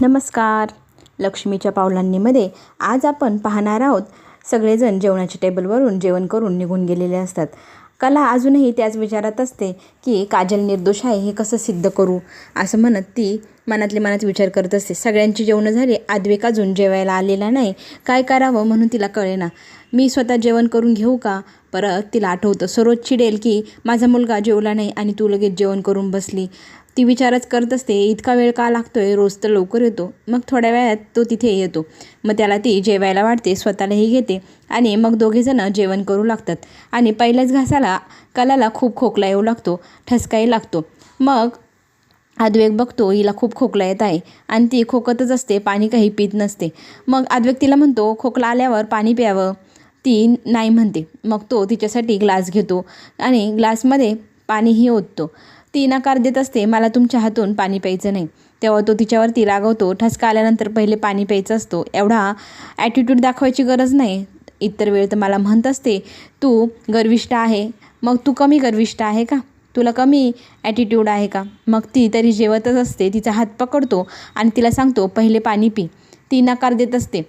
नमस्कार. लक्ष्मीच्या पावलांनीमध्ये आज आपण पाहणार आहोत सगळेजण जेवणाच्या टेबलवरून जेवण करून निघून गेलेले असतात. कला अजूनही त्याच विचारात असते की काजल निर्दोष आहे हे कसं सिद्ध करू? असं म्हणत ती मनातले मनात विचार करत असते. सगळ्यांची जेवणं झाली आद्विक अजून जेवायला आलेला नाही. काय करावं म्हणून तिला कळेना. मी स्वतः जेवण करून घेऊ का? परत तिला आठवतं सरोज चिडेल की माझा मुलगा जेवला नाही आणि तू लगेच जेवण करून बसली. ती विचारच करत असते इतका वेळ का लागतोय? रोज तर लवकर येतो. मग थोड्या वेळात तो तिथे येतो. मग त्याला ती जेवायला वाटते स्वतःलाही घेते आणि मग दोघेजणं जेवण करू लागतात. आणि पहिल्याच घासाला कलाला खूप खोकला येऊ लागतो ठसकाही लागतो. मग आद्वेग बघतो हिला खूप खोकला येत आहे. आणि ती खोकतच असते पाणी काही पित नसते. मग अद्वेक तिला म्हणतो खोकला आल्यावर पाणी प्यावं. ती नाही म्हणते. मग तो तिच्यासाठी ग्लास घेतो आणि ग्लासमध्ये पाणीही ओततो. ती नकार देत असते. मला तुमच्या हातून पाणी प्यायचं नाही. तेव्हा तो तिच्यावरती रागवतो. ठसका आल्यानंतर पहिले पाणी प्यायचं असतो. एवढा ॲटिट्यूड दाखवायची गरज नाही. इतर वेळ तर मला म्हणत असते तू गर्विष्ठ आहे. मग तू कमी गर्विष्ठ आहे का? तुला कमी ॲटिट्यूड आहे का? मग ती तरी जेवतच असते. तिचा हात पकडतो आणि तिला सांगतो पहिले पाणी पी. ती नकार देत असते.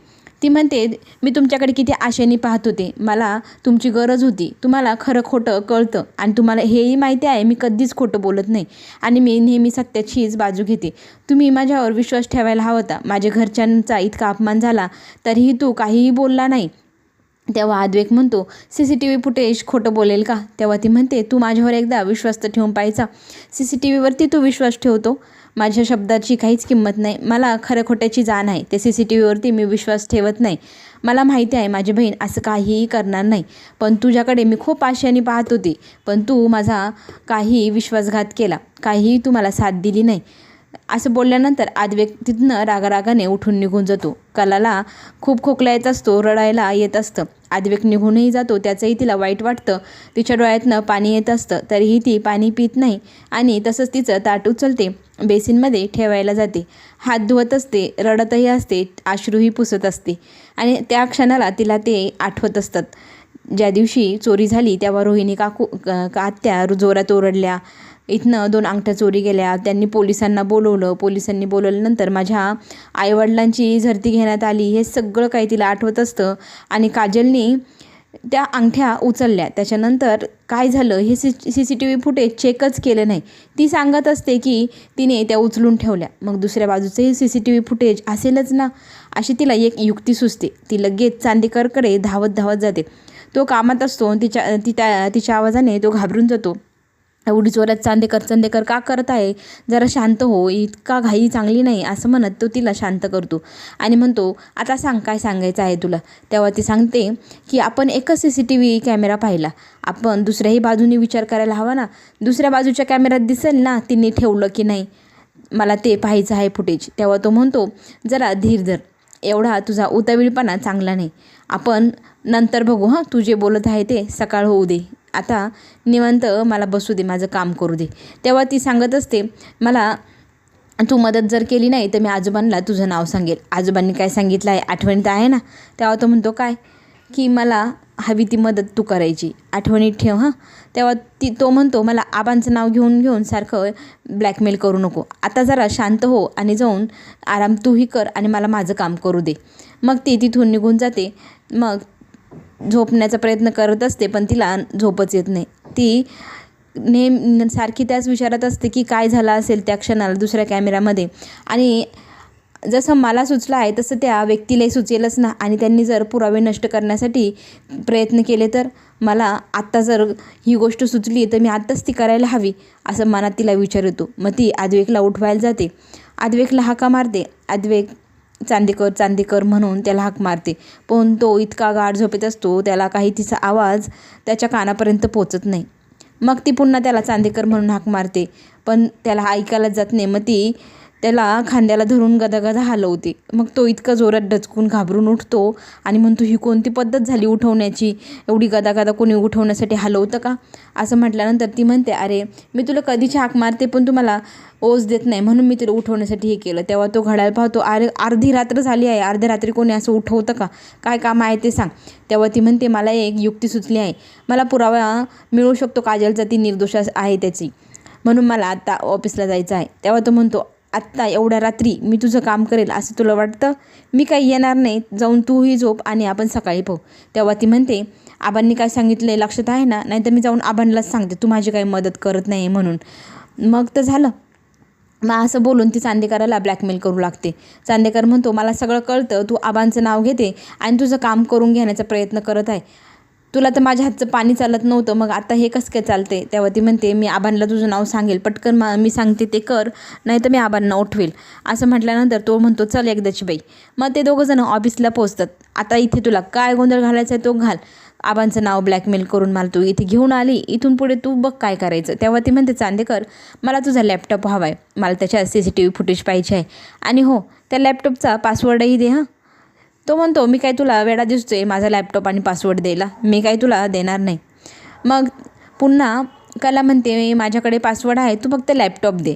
ती म्हणते मी तुमच्याकडे किती आशेने पाहत होते. मला तुमची गरज होती. तुम्हाला खरं खोटं कळतं आणि तुम्हाला हेही माहिती आहे मी कधीच खोटं बोलत नाही. आणि मी नेहमी सत्याचीच बाजू घेते. तुम्ही माझ्यावर विश्वास ठेवायला हवा होता. माझ्या घरच्यांचा इतका अपमान झाला तरीही तू काहीही बोलला नाही. तेव्हा अद्वेक म्हणतो C C T V footage खोटं बोलेल का? तेव्हा ती म्हणते तू माझ्यावर एकदा विश्वास तर ठेवून पाहायचा. सी सी टी व्हीवरती तू विश्वास ठेवतो. माझ्या शब्दाची काहीच किंमत नाही. मला खरं खोट्याची जाण आहे. ते सी सी टी व्हीवरती मी विश्वास ठेवत नाही. मला माहिती आहे माझी बहीण असं काहीही करणार नाही. पण तुझ्याकडे मी खूप आशयाने पाहत होती. पण तू माझा काही विश्वासघात केला. काहीही तू मला साथ दिली नाही. असं बोलल्यानंतर आद्वेग तिथनं रागारागाने उठून निघून जातो. कलाला खूप खोकला येत असतो रडायला येत असतं. आद्वेग निघूनही जातो त्याचंही तिला वाईट वाटतं. तिच्या डोळ्यातनं पाणी येत असतं तरीही ती पाणी पित नाही आणि तसंच तिचं ताट उचलते बेसिनमध्ये ठेवायला जाते. हात धुवत असते रडतही असते अश्रूही पुसत असते आणि त्या क्षणाला तिला ते आठवत असतात. ज्या दिवशी चोरी झाली तेव्हा रोहिणी काकू का आत्या जोरात ओरडल्या इथनं दोन अंगठ्या चोरी गेल्या त्यांनी पोलिसांना बोलवलं. पोलिसांनी बोलवल्यानंतर माझ्या आईवडिलांची झरती घेण्यात आली. हे सगळं काही तिला आठवत असतं आणि काजलनी त्या अंगठ्या उचलल्या. त्याच्यानंतर काय झालं हे C C C T V footage चेकच केलं नाही. ती सांगत असते की तिने त्या उचलून ठेवल्या. मग दुसऱ्या बाजूचंही C C T V footage असेलच ना? अशी तिला एक युक्ती सुचते. ती लगेच चांदेकरकडे धावत धावत जाते. तो कामात असतो तिच्या ती त्या तिच्या आवाजाने तो घाबरून जातो. एवढी जोरात चांदेकर चांदेकर का करत आहे? जरा शांत हो इतका घाई चांगली नाही असं म्हणत तो तिला शांत करतो. आणि म्हणतो आता सांग काय सांगायचं आहे तुला? तेव्हा ती सांगते की आपण एकच C C T V camera पाहिला. आपण दुसऱ्याही बाजूने विचार करायला हवा ना. दुसऱ्या बाजूच्या कॅमेऱ्यात दिसेल ना तिने ठेवलं की नाही? मला ते पाहायचं आहे फुटेज तेव्हा तो म्हणतो जरा धीर धर. एवढा तुझा उतावीळपणा चांगला नाही. आपण नंतर बघू हां? तू जे बोलत आहे ते सकाळ होऊ दे. आता निवंत मला बसू दे माझं काम करू दे. तेव्हा ती सांगत असते मला तू मदत जर केली नाही तर मी आजोबांना तुझं नाव सांगेल. आजोबांनी काय सांगितलं आहे? आठवणीत आहे ना? तेव्हा तो म्हणतो काय? की मला हवी ती मदत तू करायची. आठवणीत ठेव हां? तेव्हा ती तो म्हणतो मला आबांचं नाव घेऊन घेऊन सारखं ब्लॅकमेल करू नको. आता जरा शांत हो आणि जाऊन आराम तूही कर आणि मला माझं काम करू दे. मग ती तिथून निघून जाते. मग झोपण्याचा प्रयत्न करत असते पण तिला झोपच येत नाही. ती नेम सारखी त्याच विचारात असते की काय झालं असेल त्या क्षणाला दुसऱ्या कॅमेऱ्यामध्ये आणि जसं मला सुचलं आहे तसं त्या व्यक्तीलाही सुचेलच ना. आणि त्यांनी जर पुरावे नष्ट करण्यासाठी प्रयत्न केले तर मला आत्ता जर ही गोष्ट सुचली तर मी आत्ताच ती करायला हवी असं मनात तिला विचार येतो. मग ती आद्वेकला उठवायला जाते. आद्वेकला हाका मारते. आद्वेक चांदेकर चांदेकर म्हणून त्याला हाक मारते. पण तो इतका गाढ झोपेत असतो त्याला काही तिचा आवाज त्याच्या कानापर्यंत पोचत नाही. मग ती पुन्हा त्याला चांदेकर म्हणून हाक मारते. पण त्याला ऐकायलाच जात नाही. मग ती त्याला खांद्याला धरून गदागदा हलवते. मग तो इतका जोरात डचकून घाबरून उठतो आणि म्हणतो ही कोणती पद्धत झाली उठवण्याची? एवढी गदागदा कोणी उठवण्यासाठी हलवतं का? असं म्हटल्यानंतर ती म्हणते अरे मी तुला कधीची हाक मारते पण तुम्हाला ओझ देत नाही म्हणून मी तुला उठवण्यासाठी हे केलं. तेव्हा तो घड्याळ पाहतो अरे अर्धी रात्र झाली आहे अर्ध्या रात्री कोणी असं उठवतं का? काय काम आहे ते सांग. तेव्हा ती म्हणते मला एक युक्ती सुचली आहे. मला पुरावा मिळू शकतो काजलचा ती निर्दोष आहे त्याची. म्हणून मला आता ऑफिसला जायचं आहे. तेव्हा तो म्हणतो आत्ता एवढ्या रात्री मी तुझं काम करेल असं तुला वाटतं? मी काही येणार नाही. जाऊन तूही झोप आणि आपण सकाळी पाहू. तेव्हा ती म्हणते आबांनी काय सांगितलं लक्षात आहे ना? नाही तर मी जाऊन आबांनाच सांगते. तू माझी काही मदत करत नाही म्हणून. मग तर झालं. मग असं बोलून ती चांदेकराला ब्लॅकमेल करू लागते. चांदेकर म्हणतो मला सगळं कळतं. तू आबांचं नाव घेते आणि तुझं काम करून घेण्याचा प्रयत्न करत आहे. तुला तर माझ्या हातचं पाणी चालत नव्हतं मग आता हे कसं काय चालते तेव्हा ती म्हणते मी आबांना तुझं नाव सांगेल पटकन मा मी सांगते ते कर नाही तर मी आबांना उठवेल. असं म्हटल्यानंतर तो म्हणतो चल एकदाची बाई. मग ते दोघंजणं ऑफिसला पोचतात आता इथे तुला काय गोंधळ घालायचा आहे तो घाल. आबांचं नाव ब्लॅकमेल करून मला तू इथे घेऊन आली इथून पुढे तू बघ काय करायचं. तेव्हा ती म्हणते चांदेकर मला तुझा लॅपटॉप हवा आहे मला त्याच्या C C T V footage पाहिजे आहे. आणि हो त्या लॅपटॉपचा पासवर्डही दे हां. तो म्हणतो मी काय तुला वेळा दिसतोय माझा लॅपटॉप आणि पासवर्ड द्यायला? मी काय तुला देणार नाही. मग पुन्हा कला म्हणते माझ्याकडे पासवर्ड आहे तू फक्त लॅपटॉप दे.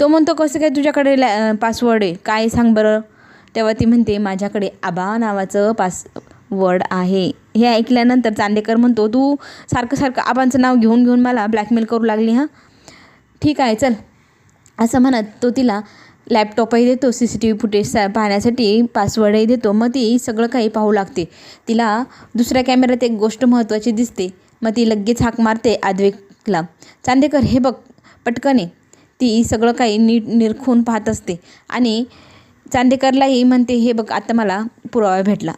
तो म्हणतो कसं काय तुझ्याकडे लॅ पासवर्ड आहे? काय सांग बरं? तेव्हा ती म्हणते माझ्याकडे आबा नावाचं पासवर्ड आहे. हे ऐकल्यानंतर चांदेकर म्हणतो तू सारखं सारखं आबांचं नाव घेऊन घेऊन मला ब्लॅकमेल करू लागली हां? ठीक आहे चल. असं म्हणत तो तिला लॅपटॉपही देतो C C T V footage पाहण्यासाठी पासवर्डही देतो. मग ती सगळं काही पाहू लागते. तिला दुसऱ्या कॅमेऱ्यात एक गोष्ट महत्त्वाची दिसते. मग ती लगेच हाक मारते आदवेकला. चांदेकर हे बघ पटकन आहे ती सगळं काही नीट निरखून पाहत असते. आणि चांदेकरलाही म्हणते हे बघ आता मला पुरावा भेटला.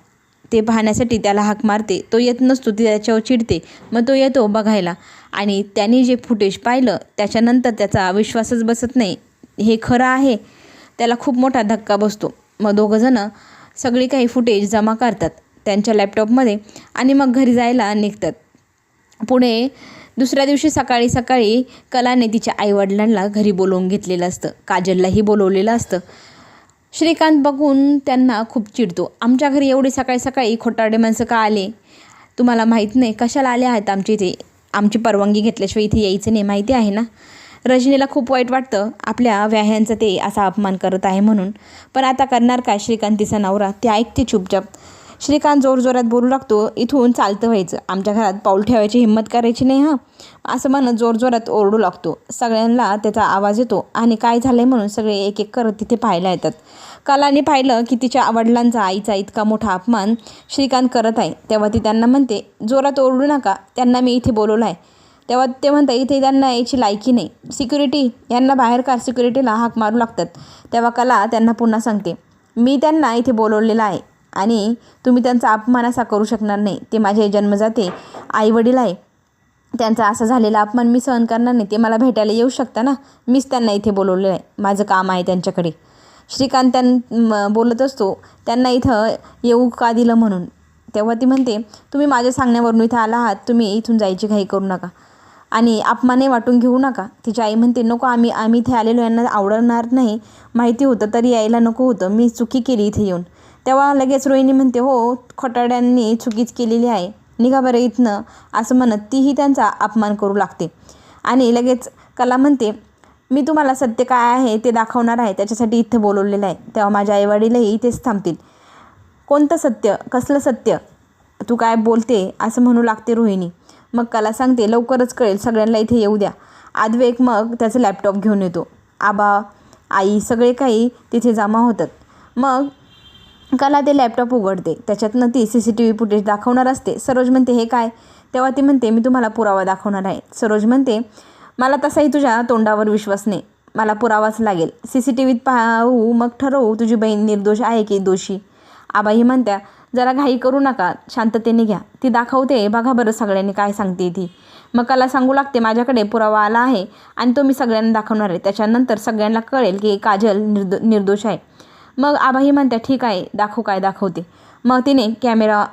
ते पाहण्यासाठी त्याला हाक मारते. तो येत नसतो ती त्याच्यावर चिडते. मग तो येतो बघायला. आणि त्याने जे फुटेज पाहिलं त्याच्यानंतर त्याचा विश्वासच बसत नाही. हे खरं आहे? त्याला खूप मोठा धक्का बसतो. मग दोघंजणं सगळी काही फुटेज जमा करतात. त्यांच्या लॅपटॉपमध्ये आणि मग घरी जायला निघतात. पुढे दुसऱ्या दिवशी सकाळी सकाळी कलाने तिच्या आईवडिलांना घरी बोलवून घेतलेलं असतं. काजललाही बोलवलेलं असतं. श्रीकांत बघून त्यांना खूप चिडतो. आमच्या घरी एवढी सकाळी सकाळी खोटारडे माणसं का आले? तुम्हाला माहीत नाही कशाला आले आहेत आमच्या इथे? आमची परवानगी घेतल्याशिवाय इथे यायचं नाही. माहिती आहे ना? रजनीला खूप वाईट वाटतं. आपल्या व्याह्यांचा ते असा अपमान करत आहे म्हणून. पण आता करणार काय श्रीकांत तिचा नवरा? ते ऐकते चुपचाप. श्रीकांत जोरजोरात बोलू लागतो. इथून चालतं व्हायचं. आमच्या घरात पाऊल ठेवायची हिंमत करायची नाही हां? असं म्हणत जोरजोरात ओरडू लागतो. सगळ्यांना त्याचा आवाज येतो. आणि काय झालं आहे म्हणून सगळे एक एक करत तिथे पाहायला येतात. कलाने पाहिलं की तिच्या वडिलांचा आईचा इतका मोठा अपमान श्रीकांत करत आहे. तेव्हा ती त्यांना म्हणते जोरात ओरडू नका. त्यांना मी इथे बोलवलं आहे तेव्हा ते म्हणतात इथे त्यांना याची लायकी नाही. सिक्युरिटी यांना बाहेर कार सिक्युरिटीला हाक मारू लागतात. तेव्हा कला त्यांना पुन्हा सांगते मी त्यांना इथे बोलवलेलं आहे आणि तुम्ही त्यांचा अपमान असा करू शकणार नाही. ते माझे जन्मजाते आईवडील आहे. त्यांचा असा झालेला अपमान मी सहन करणार नाही. ते मला भेटायला येऊ शकता ना? मीच त्यांना इथे बोलवलेलं आहे. माझं काम आहे त्यांच्याकडे. श्रीकांत त्यां बोलत असतो त्यांना इथं येऊ का दिलं म्हणून? तेव्हा ती म्हणते तुम्ही माझ्या सांगण्यावरून इथं आला आहात. तुम्ही इथून जायची घाई करू नका. आणि अपमाने वाटून घेऊ नका. तिची आई म्हणते नको आम्ही आम्ही इथे आलेलो यांना आवडणार नाही. माहिती होतं तरी यायला नको होतं. मी चुकी केली इथे येऊन. तेव्हा लगेच रोहिणी म्हणते हो खोटाड्यांनी चुकीच केलेली आहे. निघा बरं इथनं. असं म्हणत तीही त्यांचा अपमान करू लागते. आणि लगेच कला म्हणते मी तुम्हाला सत्य काय आहे ते दाखवणार आहे. त्याच्यासाठी इथं बोलवलेलं आहे. तेव्हा माझ्या आईवडीलही इथेच थांबतील. कोणतं सत्य? कसलं सत्य? तू काय बोलते? असं म्हणू लागते रोहिणी. मग कला सांगते लवकरच कळेल सगळ्यांना इथे येऊ द्या. आदवेक मग त्याचं लॅपटॉप घेऊन येतो. आबा आई सगळे काही तिथे जमा होतात. मग कला ते लॅपटॉप उघडते. त्याच्यातनं ती C C T V footage दाखवणार असते. सरोज म्हणते हे काय? तेव्हा ती म्हणते मी तुम्हाला पुरावा दाखवणार आहे. सरोज म्हणते मला तसाही तुझ्या तोंडावर विश्वास नाही. मला पुरावाच लागेल. सी सी टी व्हीत पाहू मग ठरवू तुझी बहीण निर्दोष आहे की दोषी? आबाही म्हणत्या जरा घाई करू नका शांततेने घ्या. ती दाखवते बघा बरं सगळ्यांनी काय सांगते ती. मग कला सांगू लागते माझ्याकडे पुरावा आला आहे आणि तो मी सगळ्यांना दाखवणार आहे. त्याच्यानंतर सगळ्यांना कळेल की काजल निर्दो निर्दोष आहे. मग आबाही म्हणत्या ठीक आहे दाखवू काय दाखवते. मग तिने कॅमेरा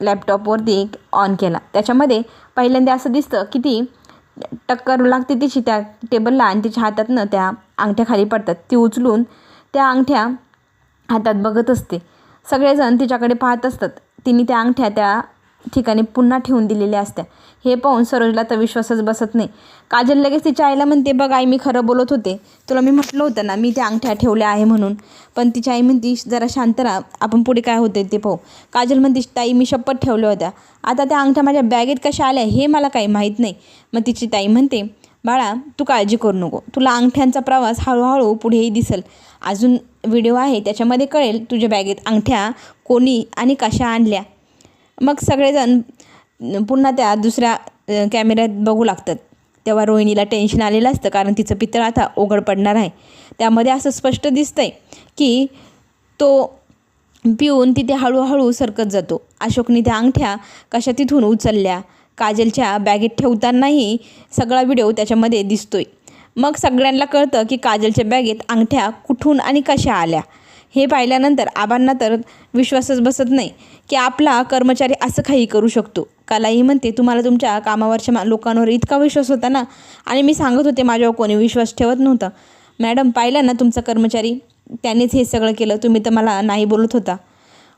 लॅपटॉपवरती ऑन केला. त्याच्यामध्ये पहिल्यांदा असं दिसतं की ती टक्कर लागते तिची त्या टेबलला आणि तिच्या हातातनं त्या अंगठ्या खाली पडतात. ती उचलून त्या अंगठ्या हातात बघत असते. सगळेजण तिच्याकडे पाहत असतात. तिने त्या अंगठ्या त्या ठिकाणी पुन्हा ठेवून दिलेल्या असत्या. हे पाहून सरोजला तर विश्वासच बसत नाही. काजल लगेच तिच्या आईला म्हणते बघ आई मी खरं बोलत होते. तुला मी म्हटलं होतं ना मी त्या अंगठ्या ठेवल्या आहे म्हणून. पण तिची आई म्हणती जरा शांत राहा आपण पुढे काय होते ते पाहू. काजल म्हणते ताई मी शपथ ठेवल्या होत्या. आता त्या अंगठ्या माझ्या बॅगेत कशा आल्या हे मला काही माहीत नाही. मग तिची ताई म्हणते बाळा तू काळजी करू नको. तुला अंगठ्यांचा प्रवास हळूहळू पुढेही दिसेल. अजून व्हिडिओ आहे त्याच्यामध्ये कळेल तुझ्या बॅगेत अंगठ्या कोणी आणि कशा आणल्या. मग सगळेजण पुन्हा त्या दुसऱ्या कॅमेऱ्यात बघू लागतात. तेव्हा रोहिणीला टेन्शन आलेलं असतं कारण तिचं पितळ आता ओघड पडणार आहे. त्यामध्ये असं स्पष्ट दिसतंय की तो पिऊन तिथे हळूहळू सरकत जातो. अशोकने त्या अंगठ्या कशा तिथून उचलल्या? काजलच्या बॅगेत ठेवतानाही सगळा व्हिडिओ त्याच्यामध्ये दिसतोय. मग सगळ्यांना कळतं की काजलच्या बॅगेत अंगठ्या कुठून आणि कशा आल्या. हे पाहिल्यानंतर आबांना तर विश्वासच बसत नाही की आपला कर्मचारी असं काही करू शकतो. कलाही म्हणते तुम्हाला तुमच्या कामावरच्या मा- लोकांवर इतका विश्वास होता ना? आणि मी सांगत होते माझ्यावर कोणी विश्वास ठेवत नव्हता. मॅडम पाहिलं ना तुमचा कर्मचारी? त्यानेच हे सगळं केलं तुम्ही तर मला नाही बोलत होता.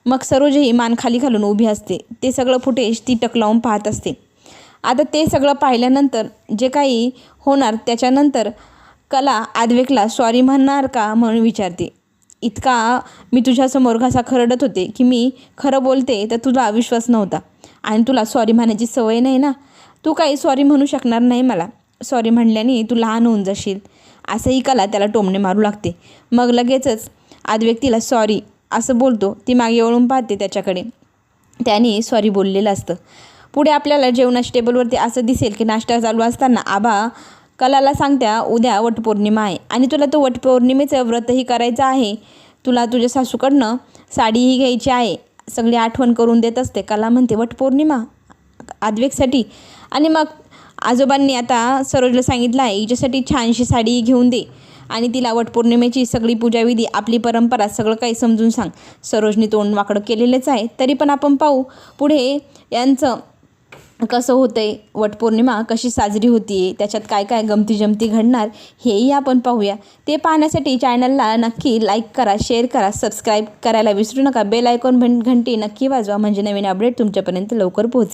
मग सरोजही मान खाली घालून उभी असते. ते सगळं फुटेज ती टक लावून पाहत असते. आता ते सगळं पाहिल्यानंतर जे काही होणार. त्याच्यानंतर कला आदवेकला सॉरी म्हणणार का म्हणून विचारते. इतका मी तुझ्यासमोर घासा खरडत होते की मी खरं बोलते तर तुझा विश्वास नव्हता. आणि तुला सॉरी म्हणायची सवय नाही ना? तू काही सॉरी म्हणू शकणार नाही मला. सॉरी म्हणल्याने तू लहान होऊन जाशील. असंही कला त्याला टोमणे मारू लागते. मग लगेचच आदव्यक्तीला सॉरी असं बोलतो. ती मागे वळून पाहते त्याच्याकडे. त्याने सॉरी बोललेलं असतं. पुढे आपल्याला जेवणाच्या टेबलवरती असं दिसेल की नाश्ता चालू असताना आबा कलाला सांगत्या उद्या वटपौर्णिमा आहे आणि तुला तो वटपौर्णिमेचं व्रतही करायचं आहे. तुला तुझ्या सासूकडनं साडीही घ्यायची आहे. सगळी आठवण करून देत असते. कला म्हणते वटपौर्णिमा? आद्वेकसाठी आणि मग आजोबांनी आता सरोजला सांगितलं आहे हिच्यासाठी छानशी साडी घेऊन दे आणि तिला वटपौर्णिमेची सगळी पूजाविधी आपली परंपरा सगळं काही समजून सांग. सरोजनी तोंड वाकडं केलेलंच आहे. तरी पण आपण पाहू. पुढे यांचं कसं होतं आहे वटपौर्णिमा कशी साजरी होती आहे त्याच्यात काय काय गमती जमती घडणार हेही आपण पाहूया. ते पाहण्यासाठी चॅनलला नक्की लाईक करा शेअर करा सबस्क्राईब करायला विसरू नका. बेल आयकॉन घंटी नक्की वाजवा म्हणजे नवीन अपडेट तुमच्यापर्यंत लवकर पोहोच